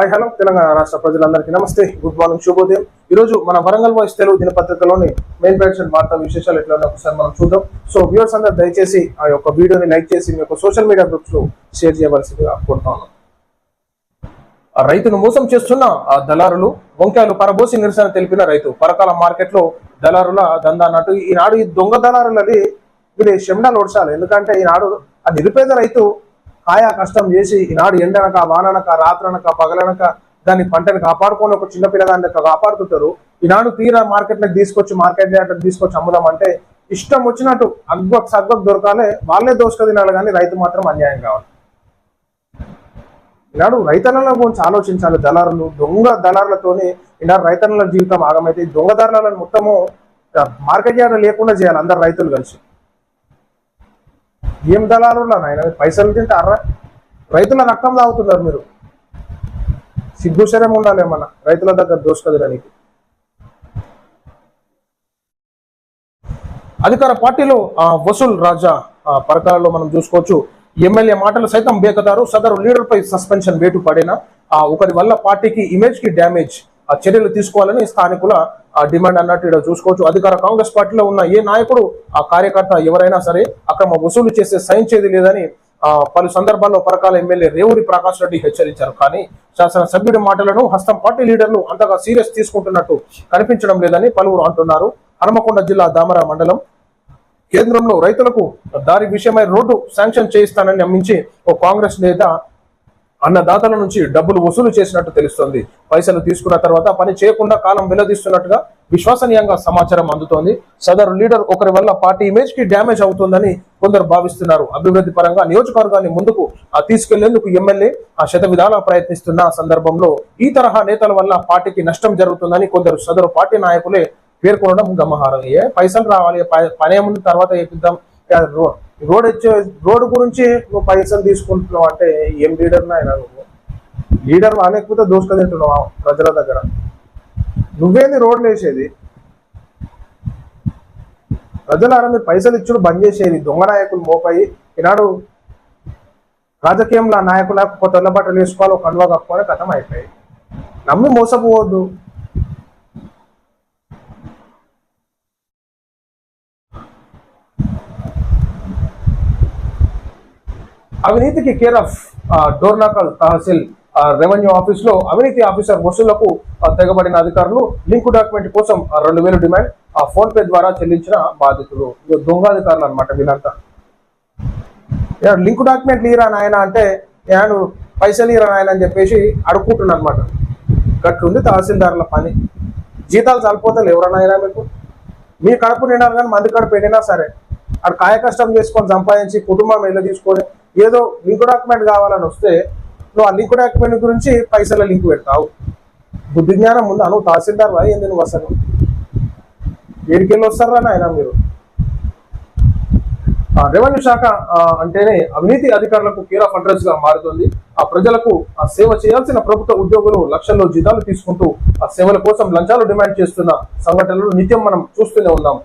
Hi hello Telangana రాష్ట్ర ప్రజలందరికీ నమస్తే. గుడ్ మార్నింగ్ శుభోదయం. ఈ రోజు మన వరంగల్ వాయిస్ తెలుగు దినపత్రికలోని మెయిన్ పేషన్ వార్తా విశేషాలు ఎట్లా ఒకసారి మనం చూద్దాం. సో వ్యూవర్స్ అందరూ దయచేసి ఆ యొక్క వీడియోని లైక్ చేసి మీ యొక్క సోషల్ మీడియా గ్రూప్స్లో షేర్ చేయవలసిందిగా కోరుతా ఉన్నాం. ఆ రైతును మోసం చేస్తున్న ఆ దళారులు వంకాయలు పరబోసి నిరసన తెలిపిన రైతు పరకాల మార్కెట్లో దళారుల దందా అన్నట్టు ఈనాడు ఈ దొంగ దళారులని వీళ్ళు షెమ్డాలు ఓడ్చాలి ఎందుకంటే ఈనాడు ఆ నిరుపేద రైతు కాయా కష్టం చేసి ఈనాడు ఎండనక వాననక రాత్రనక పగలనక దాని పంటను కాపాడుకొని ఒక చిన్న పిల్లగాని కాపాడుతుంటారు. ఈనాడు తీరా మార్కెట్ తీసుకొచ్చి మార్కెట్ యార్డ్ తీసుకొచ్చి అమ్ముదాం అంటే ఇష్టం వచ్చినట్టు అగ్గొక్ సగ్గొక్ దొరకాలే వాళ్ళే దోసుక తినాలి కానీ రైతు మాత్రం అన్యాయం కావాలి. ఈనాడు రైతన్నల గురించి ఆలోచించాలి. దళారులు దొంగ దళారులతోని ఈనాడు రైతన్నల జీవితం ఆగమైతే దొంగ దళాలను మొత్తము మార్కెట్ యార్డ్ లేకుండా చేయాలి అందరు రైతులు కలిసి. ఏం దళాలు నాయన? పైసలు తింటారా రైతుల రక్తం తాగుతున్నారు మీరు. సిగ్గుశరం ఉండాలి ఏమన్నా? రైతుల దగ్గర దోసుకదిరానికి అధికార పార్టీలో ఆ, వసూల్ రాజా ఆ, పరకాలలో మనం చూసుకోవచ్చు. ఎమ్మెల్యే మాటలు సైతం బేకతారు. సదరు లీడర్ పై సస్పెన్షన్ వేటు పడిన? ఆ, ఒకరి వల్ల పార్టీకి ఇమేజ్కి డ్యామేజ్ ఆ చర్యలు తీసుకోవాలని స్థానికుల డిమాండ్ అన్నట్టు ఇక్కడ చూసుకోవచ్చు. అధికార కాంగ్రెస్ పార్టీలో ఉన్న ఏ నాయకుడు ఆ కార్యకర్త ఎవరైనా సరే అక్రమ వసూలు చేస్తే సహించేది లేదని ఆ, పలు సందర్భాల్లో పరకాల ఎమ్మెల్యే రేవూరి ప్రకాష్ రెడ్డి హెచ్చరించారు. కానీ శాసనసభ్యుడి మాటలను హస్తం పార్టీ లీడర్లు అంతగా సీరియస్ తీసుకుంటున్నట్టు కనిపించడం లేదని పలువురు అంటున్నారు. హనుమకొండ జిల్లా దామర మండలం కేంద్రంలో రైతులకు దారి విషయమై రోడ్డు శాంక్షన్ చేయిస్తానని నమ్మించి ఓ కాంగ్రెస్ నేత అన్నదాతల నుంచి డబ్బులు వసూలు చేసినట్టు తెలుస్తోంది. పైసలు తీసుకున్న తర్వాత పని చేయకుండా కాలం వెల్లదీస్తున్నట్టుగా విశ్వసనీయంగా సమాచారం అందుతోంది. సదరు లీడర్ ఒకరి వల్ల పార్టీ ఇమేజ్కి డ్యామేజ్ అవుతుందని కొందరు భావిస్తున్నారు. అభివృద్ధి పరంగా నియోజకవర్గాన్ని ముందుకు ఆ తీసుకెళ్ళేందుకు ఎమ్మెల్యే ఆ శత విధాలా ప్రయత్నిస్తున్న సందర్భంలో ఈ తరహా నేతల వల్ల పార్టీకి నష్టం జరుగుతుందని కొందరు సదరు పార్టీ నాయకులే పేర్కొనడం గమహారం ఏ పైసలు రావాలి ప- పని ఏముంది తర్వాత చేపిద్దాం రోడ్ వచ్చే రోడ్డు గురించి నువ్వు పైసలు తీసుకుంటున్నావు అంటే ఏం లీడర్ నాయన నువ్వు? లీడర్ లేకపోతే దోసుక తింటున్నావా ప్రజల దగ్గర? నువ్వేంది రోడ్లు వేసేది? ప్రజలారా మీరు పైసలు ఇచ్చుడు బంద్ చేసేది దొంగ నాయకులు మోపాయి ఈనాడు రాజకీయంలో నాయకులకు కొత్త తెల్ల బట్టలు వేసుకోవాలి ఒక కండువా కప్పుకొని కథం అయిపోయాయి. నమ్మి మోసపోవద్దు. అవినీతికి care of Dornakal tehsil revenue ఆఫీస్లో అవినీతి ఆఫీసర్ వసూళ్ళకు తెగబడిన అధికారులు లింక్ డాక్యుమెంట్ కోసం రెండు వేలు డిమాండ్ ఆ ఫోన్ పే ద్వారా చెల్లించిన బాధితులు. దొంగ అధికారులు అనమాట వీళ్ళంతా. లింక్ డాక్యుమెంట్ లీరా నాయన అంటే నేను పైసలు ఇరా నాయన అని చెప్పేసి అడుక్కుంటున్నా అనమాట గట్లుంది తహసీల్దారుల పని. జీతాలు చనిపోతే ఎవరన్నాయినా మీకు? మీ కడుపు నిండాలి కానీ మంది కడుపు ఎండినా సరే. అక్కడ కాయ కష్టం చేసుకొని సంపాదించి కుటుంబం వెళ్ళి తీసుకొని ఏదో లింక్ డాక్యుమెంట్ కావాలని వస్తే నువ్వు ఆ లింక్ డాక్యుమెంట్ గురించి పైసల లింక్ పెడతావు. బుద్ధి జ్ఞానం ఉందా. నువ్వు తహసీల్దార్ వా ఏంది నువ్వు అసలు? ఏడికెళ్ళి వస్తారా నాయన మీరు? రెవెన్యూ శాఖ అంటేనే అవినీతి అధికారులకు కేర్ ఆఫ్ అడ్రస్గా మారుతుంది. ఆ ప్రజలకు ఆ సేవ చేయాల్సిన ప్రభుత్వ ఉద్యోగులు లక్షల్లో జీతాలు తీసుకుంటూ ఆ సేవల కోసం లంచాలు డిమాండ్ చేస్తున్న సంఘటనలు నిత్యం మనం చూస్తూనే ఉన్నాం.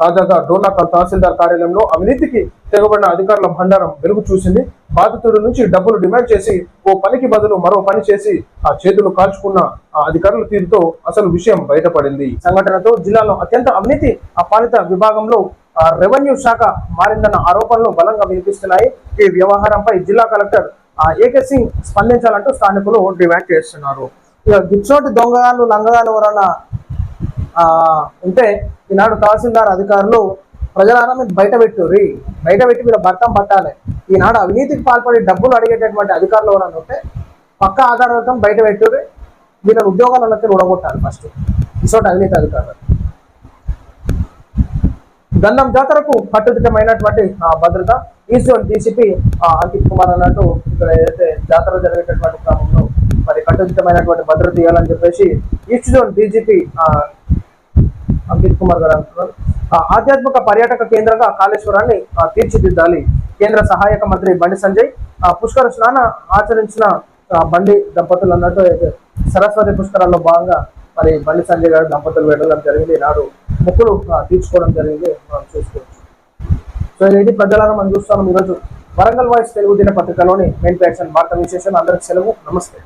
తాజాగా డోనాకల్ తహసీల్దార్ కార్యాలయంలో అవినీతికి తెగబడిన అధికారుల భండారం వెలుగు చూసింది. బాధితుడి నుంచి డబ్బులు డిమాండ్ చేసి ఓ పనికి బదులు మరో పని చేసి ఆ చేతులు కాల్చుకున్న ఆ అధికారుల తీరుతో అసలు విషయం బయటపడింది. ఈ సంఘటనతో జిల్లాలో అత్యంత అవినీతి ఆ పాలిత విభాగంలో రెవెన్యూ శాఖ మారిందన్న ఆరోపణలు బలంగా వినిపిస్తున్నాయి. ఈ వ్యవహారంపై జిల్లా కలెక్టర్ ఆ ఏకే సింగ్ స్పందించాలంటూ స్థానికులు డిమాండ్ చేస్తున్నారు. ఇక గిచ్చోటి దొంగగాళ్ళు లంగగాళ్ళు ఎవరన్నా ఉంటే ఈనాడు తహసీల్దార్ అధికారులు ప్రజలారా మీరు బయట పెట్టుర్రి. బయట పెట్టి మీరు భర్తం పట్టాలి. ఈనాడు అవినీతికి పాల్పడి డబ్బులు అడిగేటటువంటి అధికారులు ఎవరన్నా ఉంటే పక్క ఆధారాలతో బయట పెట్టుర్రి. వీళ్ళ ఉద్యోగాలను ఉడగొట్టాలి ఫస్ట్ ఇసోటి అవినీతి అధికారులు. గంధం జాతరకు కట్టుదిట్టమైనటువంటి భద్రత. East zone DCP Ankit Kumar అన్నట్టు ఇక్కడ ఏదైతే జాతర జరిగేటటువంటి క్రమంలో మరి కట్టుదిట్టమైనటువంటి భద్రత ఇవ్వాలని చెప్పేసి east zone DGP Ankit Kumar గారు అంటున్నారు. ఆ, ఆధ్యాత్మిక పర్యాటక కేంద్రంగా కాళేశ్వరాన్ని తీర్చిదిద్దాలి కేంద్ర సహాయక మంత్రి బండి సంజయ్. ఆ, పుష్కర స్నాన ఆచరించిన బండి దంపతులు అన్నట్టు అయితే సరస్వతి పుష్కరాల్లో భాగంగా మరి బండి సంజయ్ గారు దంపతులు వెళ్ళడం జరిగింది. ఈనాడు ముక్కులు తీర్చుకోవడం జరిగింది. మనం చూసుకోవచ్చు. సో ఇది ప్రజలను మనం చూస్తాం ఈరోజు వరంగల్ వాయిస్ తెలుగు దిన పత్రికలోని మెయిన్ ప్యాక్షన్ వార్తా విశేషం అందరికి సెలవు. నమస్తే.